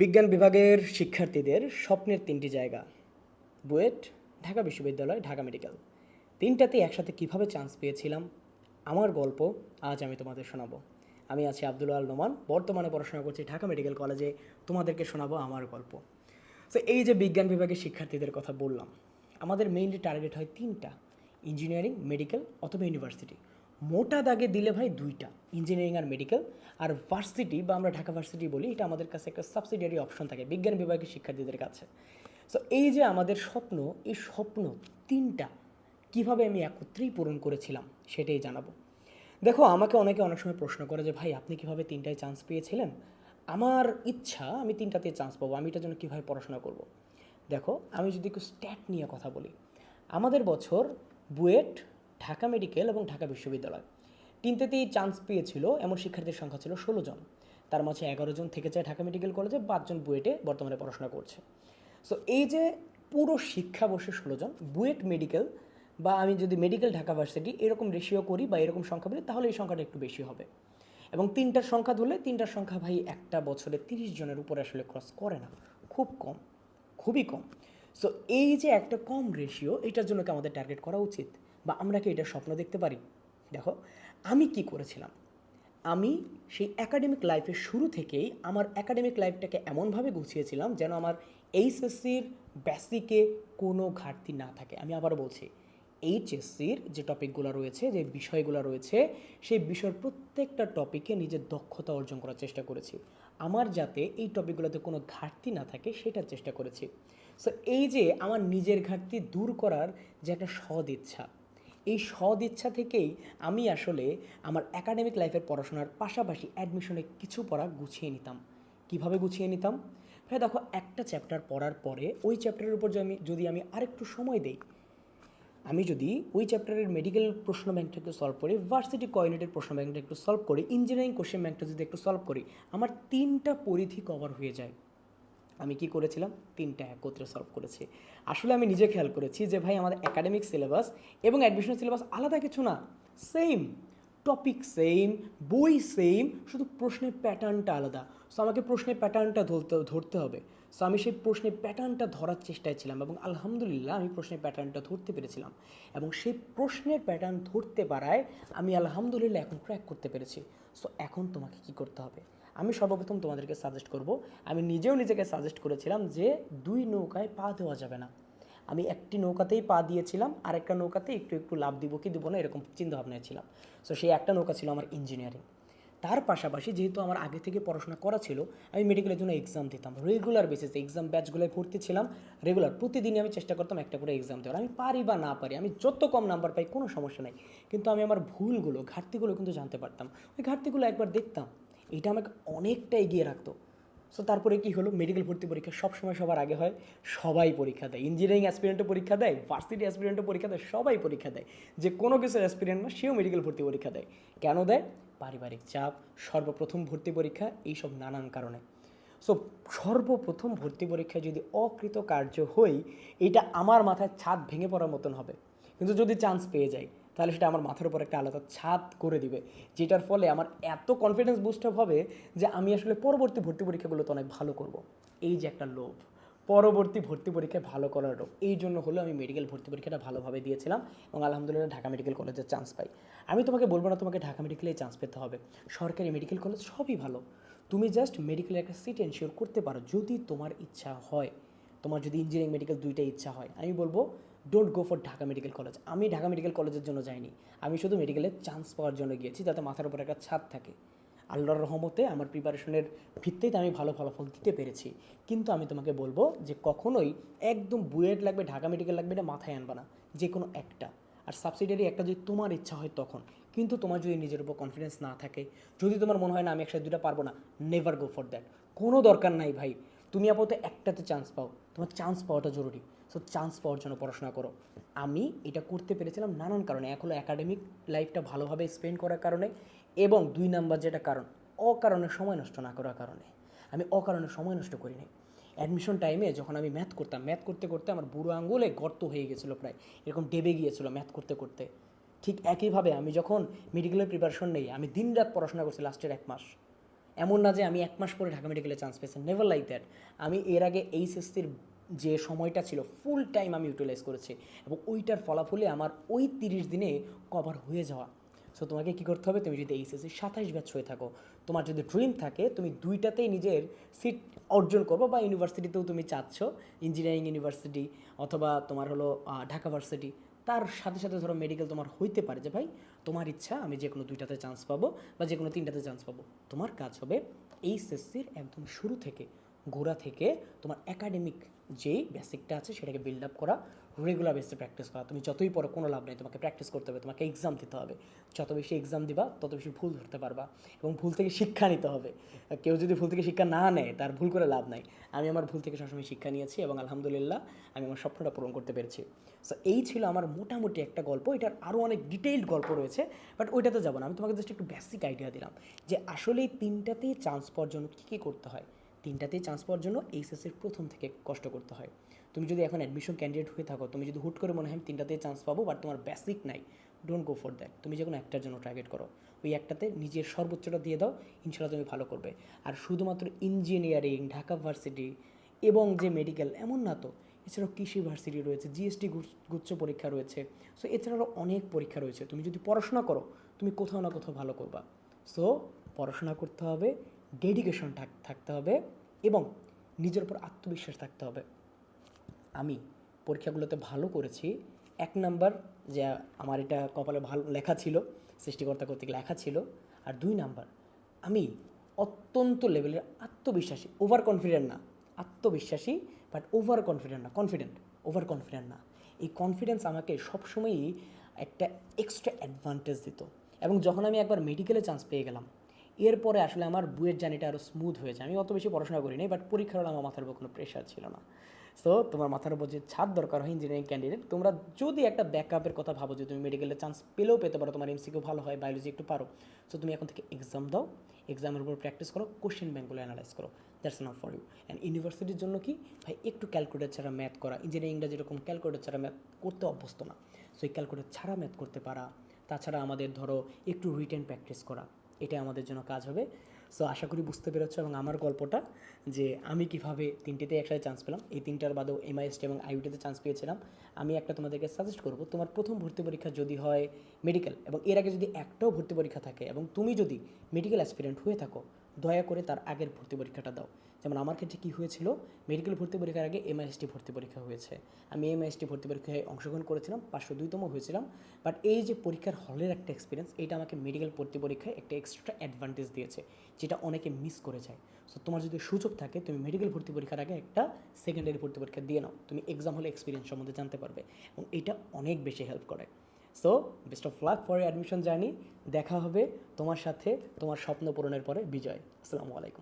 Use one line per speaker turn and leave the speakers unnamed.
বিজ্ঞান বিভাগের শিক্ষার্থীদের স্বপ্নের তিনটি জায়গা। বুয়েট, ঢাকা বিশ্ববিদ্যালয়, ঢাকা মেডিকেল। তিনটাতে একসাথে কীভাবে চান্স পেয়েছিলাম? আমার গল্প আজ আমি তোমাদের শোনাবো। আমি আছি আব্দুল আল নোমান, বর্তমানে পড়াশোনা করছি ঢাকা মেডিকেল কলেজে। তোমাদেরকে শোনাবো আমার গল্প। তো এই যে বিজ্ঞান বিভাগের শিক্ষার্থীদের কথা বললাম, আমাদের মেইনলি টার্গেট হয় তিনটা ইঞ্জিনিয়ারিং মেডিকেল অথবা ইউনিভার্সিটি মোটা দাগে দিলে ভাই দুইটা ইঞ্জিনিয়ারিং আর মেডিকেল আর ভার্সিটি বা আমরা ঢাকা ভার্সিটি বলি, এটা আমাদের কাছে একটা সাবসিডিয়ারি অপশন থাকে, বিজ্ঞান বিভাগের শিক্ষার্থীদের কাছে। সো এই যে আমাদের স্বপ্ন, এই স্বপ্ন তিনটা কীভাবে আমি একত্রেই পূরণ করেছিলাম, সেটাই জানাব। দেখো, আমাকে অনেকে অনেক সময় প্রশ্ন করে যে, ভাই, আপনি কীভাবে তিনটায় চান্স পেয়েছিলেন? আমার ইচ্ছা, আমি তিনটাতে চান্স পাবো, আমি এটার জন্য কীভাবে পড়াশোনা করব? দেখো, আমি যদি একটু স্ট্যাট নিয়ে কথা বলি। আমাদের বছর বুয়েট ঢাকা মেডিকেল এবং ঢাকা বিশ্ববিদ্যালয়। তিনটেতেই চান্স পেয়েছিল, এমন শিক্ষার্থীর সংখ্যা ছিল ষোলো জন। তার মাঝে এগারো জন থেকে যায় ঢাকা মেডিকেল কলেজে পাঁচজন বুয়েটে বর্তমানে পড়াশোনা করছে। সো এই যে পুরো শিক্ষা বসে ষোলো জন, বুয়েট মেডিকেল বা আমি যদি মেডিকেল ঢাকা ভার্সিটি এরকম রেশিও করি বা এরকম সংখ্যা বলি, তাহলে এই সংখ্যাটা একটু বেশি হবে। এবং তিনটার সংখ্যা ধরলে, তিনটার সংখ্যা ভাই একটা বছরে তিরিশ জনের উপরে আসলে ক্রস করে না। খুব কম, খুবই কম। সো এই যে একটা কম রেশিও এটার জন্য কি আমাদের টার্গেট করা উচিত? বা আমরা কি এটা স্বপ্ন দেখতে পারি? দেখো, আমি কি করেছিলাম? আমি সেই একাডেমিক লাইফের শুরু থেকেই আমার একাডেমিক লাইফটাকে এমনভাবে গুছিয়েছিলাম যেন আমার এইচএসসির বেসিকে কোনো ঘাটতি না থাকে। আমি আবারও বলছি এইচএসসির যে টপিকগুলো রয়েছে, যে বিষয়গুলো রয়েছে, সেই বিষয়ের প্রত্যেকটা টপিকে নিজের দক্ষতা অর্জন করার চেষ্টা করেছি। আমার যাতে এই টপিকগুলোতে কোনো ঘাটতি না থাকে, সেটার চেষ্টা করেছি। সো এই যে আমার নিজের ঘাটতি দূর করার যে একটা সদ ইচ্ছা এই সদ ইচ্ছা থেকেই আমি আসলে আমার একাডেমিক লাইফের পড়াশোনার পাশাপাশি অ্যাডমিশনে কিছু পড়া গুছিয়ে নিতাম। কীভাবে গুছিয়ে নিতাম? ভাই দেখো, একটা চ্যাপ্টার পড়ার পরে ওই চ্যাপ্টারের উপর আমি, যদি আমি আরেকটু সময় দেই, আমি যদি ওই চ্যাপ্টারের মেডিকেল প্রশ্ন ব্যাংকটা একটু সলভ করি ভার্সিটি কোঅর্ডিনেটেড প্রশ্ন ব্যাংকটা একটু সলভ করি ইঞ্জিনিয়ারিং কোশ্চেন ব্যাংকটা যদি একটু সলভ করি, আমার তিনটা পরিধি কভার হয়ে যায়। আমি কি করেছিলাম? তিনটা একত্রে সলভ করেছি। আসলে আমি নিজে খেয়াল করেছি যে ভাই আমাদের একাডেমিক সিলেবাস এবং অ্যাডমিশন সিলেবাস আলাদা কিছু না। সেম টপিক সেম বই সেম শুধু প্রশ্নের প্যাটার্নটা আলাদা। সো আমাকে প্রশ্নের প্যাটার্নটা ধরতে ধরতে হবে। সো আমি সেই প্রশ্নের প্যাটার্নটা ধরার চেষ্টায় ছিলাম এবং আলহামদুলিল্লাহ আমি প্রশ্নের প্যাটার্নটা ধরতে পেরেছিলাম। এবং সেই প্রশ্নের প্যাটার্ন ধরতে পারায় আমি আলহামদুলিল্লাহ এখন ক্র্যাক করতে পেরেছি। সো এখন তোমাকে কি করতে হবে? আমি সর্বপ্রথম তোমাদেরকে সাজেস্ট করব, আমি নিজেও নিজেকে সাজেস্ট করেছিলাম যে দুই নৌকায় পা দেওয়া যাবে না। আমি একটি নৌকাতেই পা দিয়েছিলাম আর একটা নৌকাতে একটু একটু লাভ দিব কি দেবো না এরকম চিন্তাভাবনায় ছিলাম। সো সেই একটা নৌকা ছিল আমার ইঞ্জিনিয়ারিং তার পাশাপাশি যেহেতু আমার আগে থেকে পড়াশোনা করা ছিল, আমি মেডিকেলের জন্য এক্সাম দিতাম। রেগুলার বেসিসে এক্সাম ব্যাচগুলোয় ভর্তি ছিলাম রেগুলার প্রতিদিনই আমি চেষ্টা করতাম একটা করে এক্সাম দেওয়ার। আমি পারি বা না পারি, আমি যত কম নাম্বার পাই কোনো সমস্যা নেই। কিন্তু আমি আমার ভুলগুলো, ঘাটতিগুলো কিন্তু জানতে পারতাম। ওই ঘাটতিগুলো একবার দেখতাম। এটা আমাকে অনেকটা এগিয়ে রাখতো। সো তারপরে কি হলো? মেডিকেল ভর্তি পরীক্ষা সবসময় সবার আগে হয়, সবাই পরীক্ষা দেয়। ইঞ্জিনিয়ারিং অ্যাসপিরিয়েন্টও পরীক্ষা দেয় ভার্সিটি অ্যাসপিরিয়েন্টও পরীক্ষা দেয়, সবাই পরীক্ষা দেয়। যে কোনো কিছুর অ্যাসপিরিয়েন্ট না, সেও মেডিকেল ভর্তি পরীক্ষা দেয়। কেন দেয়? পারিবারিক চাপ, সর্বপ্রথম ভর্তি পরীক্ষা, এইসব নানান কারণে। সো সর্বপ্রথম ভর্তি পরীক্ষায় যদি অকৃতকার্য হই, এটা আমার মাথায় ছাদ ভেঙে পড়ার মতন হবে। কিন্তু যদি চান্স পেয়ে যাই তাহলে সেটা আমার মাথার উপর একটা আলাদা ছাদ করে দিবে, যেটার ফলে আমার এত কনফিডেন্স বুস্ট আপ হবে যে আমি আসলে পরবর্তী ভর্তি পরীক্ষাগুলোতে অনেক ভালো করব। এই যে একটা লোভ, পরবর্তী ভর্তি পরীক্ষায় ভালো করার লোভ, এই জন্য হলো আমি মেডিকেল ভর্তি পরীক্ষাটা ভালোভাবে দিয়েছিলাম এবং আলহামদুলিল্লাহ ঢাকা মেডিকেল কলেজে চান্স পাই। আমি তোমাকে বলব না, তোমাকে ঢাকা মেডিকেলে চান্স পেতে হবে। সরকারি মেডিকেল কলেজ সবই ভালো। তুমি জাস্ট মেডিকেলে একটা সিট এনশিওর করতে পারো, যদি তোমার ইচ্ছা হয়, তোমার যদি ইঞ্জিনিয়ারিং মেডিকেল দুইটাই ইচ্ছা হয়। আমি বলব don't go for Dhaka medical college আমি ঢাকা মেডিকেল কলেজের জন্য যাইনি। আমি শুধু মেডিকেলের চান্স পাওয়ার জন্য গিয়েছি, যাতে মাথার উপর একটা ছাদ থাকে। আল্লাহর রহমতে আমার প্রিপারেশনের ভিত্তিতে আমি ভালো ফলাফল দিতে পেরেছি। কিন্তু আমি তোমাকে বলব যে কখনোই একদম বুয়েট লাগবে ঢাকা মেডিকেল লাগবে এটা মাথায় আনবা না যে কোনো একটা। আর সাবসিডিয়ারি একটা যদি তোমার ইচ্ছা হয় তখন। কিন্তু তোমার যদি নিজের উপর কনফিডেন্স না থাকে, যদি তোমার মনে হয় না আমি একসাথে দুটা পারব না নেভার গো ফর দ্যাট কোনো দরকার নাই ভাই। তুমি আপাতত একটাতে চান্স পাও। তোমার চান্স পাওয়াটা জরুরি। সো চান্স পাওয়ার জন্য পড়াশোনা করো। আমি এটা করতে পেরেছিলাম নানান কারণে। এক হলো একাডেমিক লাইফটা ভালোভাবে স্পেন্ড করার কারণে এবং দুই নাম্বার যেটা কারণ, অকারণে সময় নষ্ট না করার কারণে। আমি অকারণে সময় নষ্ট করি নাই অ্যাডমিশন টাইমে যখন আমি ম্যাথ করতাম ম্যাথ করতে করতে আমার বুড়ো আঙ্গুলে গর্ত হয়ে গেছিল প্রায়। এরকম ডেবে গিয়েছিল ম্যাথ করতে করতে। ঠিক একইভাবে আমি যখন মেডিকেলের প্রিপারেশন নেই, আমি দিনরাত পড়াশোনা করছি লাস্টের এক মাস। এমন না যে আমি এক মাস পরে ঢাকা মেডিকেলে চান্স পেয়েছি। নেভার লাইক দ্যাট আমি এর আগে এইচএসসির যে সময়টা ছিল ফুল টাইম আমি ইউটিলাইজ করেছি এবং ওইটার ফলাফলে আমার ওই তিরিশ দিনে কভার হয়ে যাওয়া। সো তোমাকে কী করতে হবে? তুমি যদি এইচএসসি সাতাইশ ব্যাচ হয়ে থাকো, তোমার যদি ড্রিম থাকে, তুমি দুইটাতেই নিজের সিট অর্জন করব বা ইউনিভার্সিটিতেও তুমি চাচ্ছ ইঞ্জিনিয়ারিং ইউনিভার্সিটি অথবা তোমার হলো ঢাকা ভার্সিটি তার সাথে সাথে ধরো মেডিকেল তোমার হইতে পারে যে, ভাই, তোমার ইচ্ছা, আমি যে কোনো দুইটাতে চান্স পাবো বা যে কোনো তিনটাতে চান্স পাবো। তোমার কাজ হবে এইচএসসির একদম শুরু থেকে। গোড়া থেকে তোমার একাডেমিক যেই বেসিকটা আছে সেটাকে বিল্ড আপ করা রেগুলার বেসে প্র্যাকটিস করা। তুমি যতই পড়ো, কোনো লাভ নেই, তোমাকে প্র্যাকটিস করতে হবে, তোমাকে এক্সাম দিতে হবে। যত বেশি এক্সাম দিবা, তত বেশি ভুল ধরতে পারবা এবং ভুল থেকে শিক্ষা নিতে হবে। কেউ যদি ভুল থেকে শিক্ষা না নেয়, তার ভুল করে লাভ নাই। আমি আমার ভুল থেকে সবসময় শিক্ষা নিয়েছি এবং আলহামদুলিল্লাহ আমি আমার স্বপ্নটা পূরণ করতে পেরেছি। সো এই ছিল আমার মোটামুটি একটা গল্প। এটার আরও অনেক ডিটেইলড গল্প রয়েছে বাট ওইটাতে যাব না। আমি তোমাকে জাস্ট একটু বেসিক আইডিয়া দিলাম যে আসলে এই তিনটাতেই চান্স পাওয়ার জন্য কী কী করতে হয়। তিনটাতেই চান্স পাওয়ার জন্য এইচএসের প্রথম থেকে কষ্ট করতে হয়। তুমি যদি এখন অ্যাডমিশন ক্যান্ডিডেট হয়ে থাকো, তুমি যদি হুট করে মনে হয় তিনটাতেই চান্স পাবো বাট তোমার বেসিক নাই ডোন্ট গো ফর দ্যাট তুমি যে কোনো একটার জন্য টার্গেট করো। ওই একটাতে নিজের সর্বোচ্চটা দিয়ে দাও ইনশাল্লাহ তুমি ভালো করবে। আর শুধুমাত্র ইঞ্জিনিয়ারিং ঢাকা ভার্সিটি এবং যে মেডিকেল এমন না তো, এছাড়াও কৃষি ভার্সিটি রয়েছে জিএসটি গুচ্ছ পরীক্ষা রয়েছে। সো এছাড়াও অনেক পরীক্ষা রয়েছে। তুমি যদি পড়াশোনা করো, তুমি কোথাও না কোথাও ভালো করবা। সো পড়াশোনা করতে হবে ডেডিকেশন থাকতে হবে এবং নিজের উপর আত্মবিশ্বাস থাকতে হবে। আমি পরীক্ষাগুলোতে ভালো করেছি। এক নাম্বার যে আমার এটা কপালে ভালো লেখা ছিল, সৃষ্টিকর্তা কর্তৃক লেখা ছিল। আর দুই নাম্বার, আমি অত্যন্ত লেভেলের আত্মবিশ্বাসী ওভার কনফিডেন্ট না। আত্মবিশ্বাসী বাট ওভার কনফিডেন্ট না কনফিডেন্ট ওভার কনফিডেন্ট না। এই কনফিডেন্স আমাকে সবসময়ই একটা এক্সট্রা অ্যাডভান্টেজ দিত। এবং যখন আমি একবার মেডিকেলে চান্স পেয়ে গেলাম এরপরে আসলে আমার বুয়ের জার্নিটা আরও স্মুথ হয়েছে। আমি অত বেশি পড়াশোনা করিনি বাট পরীক্ষার আমার মাথার উপর কোনো প্রেশার ছিল না। সো তোমার মাথার উপর যে ছাদ দরকার হয় ইঞ্জিনিয়ারিং ক্যান্ডিডেট তোমরা যদি একটা ব্যাকআপের কথা ভাবো যে তুমি মেডিকেলের চান্স পেলেও পেতে পারো, তোমার এমসিকিউ ভালো হয় বায়োলজি একটু পারো সো তুমি এখন থেকে এক্সাম দাও। এক্সামের উপর প্র্যাকটিস করো কোশ্চেন ব্যাঙ্কগুলো অ্যানালাইজ করো। That's not for you and ইউনিভার্সিটির জন্য কি? ভাই, একটু ক্যালকুলেটার ছাড়া ম্যাথ করা। ইঞ্জিনিয়ারিংটা যেরকম ক্যালকুলেটার ছাড়া ম্যাথ করতে অভ্যস্ত না। সো এই ক্যালকুলেটার ছাড়া ম্যাথ করতে পারা। তাছাড়া আমাদের ধরো একটু রিটেন প্র্যাকটিস করা। এটা আমাদের জন্য কাজ হবে। সো আশা করি বুঝতে পেরেছ এবং আমার গল্পটা যে আমি কীভাবে তিনটেতে একসাথে চান্স পেলাম, এই তিনটার বাদেও এমআইএসটি এবং আইউটিতে চান্স পেয়েছিলাম। আমি একটা তোমাদেরকে সাজেস্ট করব, তোমার প্রথম ভর্তি পরীক্ষা যদি হয় মেডিকেল এবং এর আগে যদি একটাও ভর্তি পরীক্ষা থাকে এবং তুমি যদি মেডিকেল অ্যাসপিরেন্ট হয়ে থাকো দয়া করে তার আগের ভর্তি পরীক্ষাটা দাও। যেমন আমার ক্ষেত্রে কী হয়েছিল মেডিকেল ভর্তি পরীক্ষার আগে এমআইএসটি ভর্তি পরীক্ষা হয়েছে। আমি এমআইএসটি ভর্তি পরীক্ষায় অংশগ্রহণ করেছিলাম পাঁচশো দুইতম হয়েছিলাম। বাট এই যে পরীক্ষার হলের একটা এক্সপিরিয়েন্স এটা আমাকে মেডিকেল ভর্তি পরীক্ষায় একটা এক্সট্রা অ্যাডভান্টেজ দিয়েছে, যেটা অনেকে মিস করে যায়। সো তোমার যদি সুযোগ থাকে, তুমি মেডিকেল ভর্তি পরীক্ষার আগে একটা সেকেন্ডারি ভর্তি পরীক্ষা দিয়ে নাও। তুমি এক্সাম হলে এক্সপিরিয়েন্স সম্বন্ধে জানতে পারবে এবং এটা অনেক বেশি হেল্প করে। So best of luck for admission journey দেখা হবে তোমার সাথে তোমার স্বপ্ন পূরণের পরে বিজয়। আসসালামু আলাইকুম।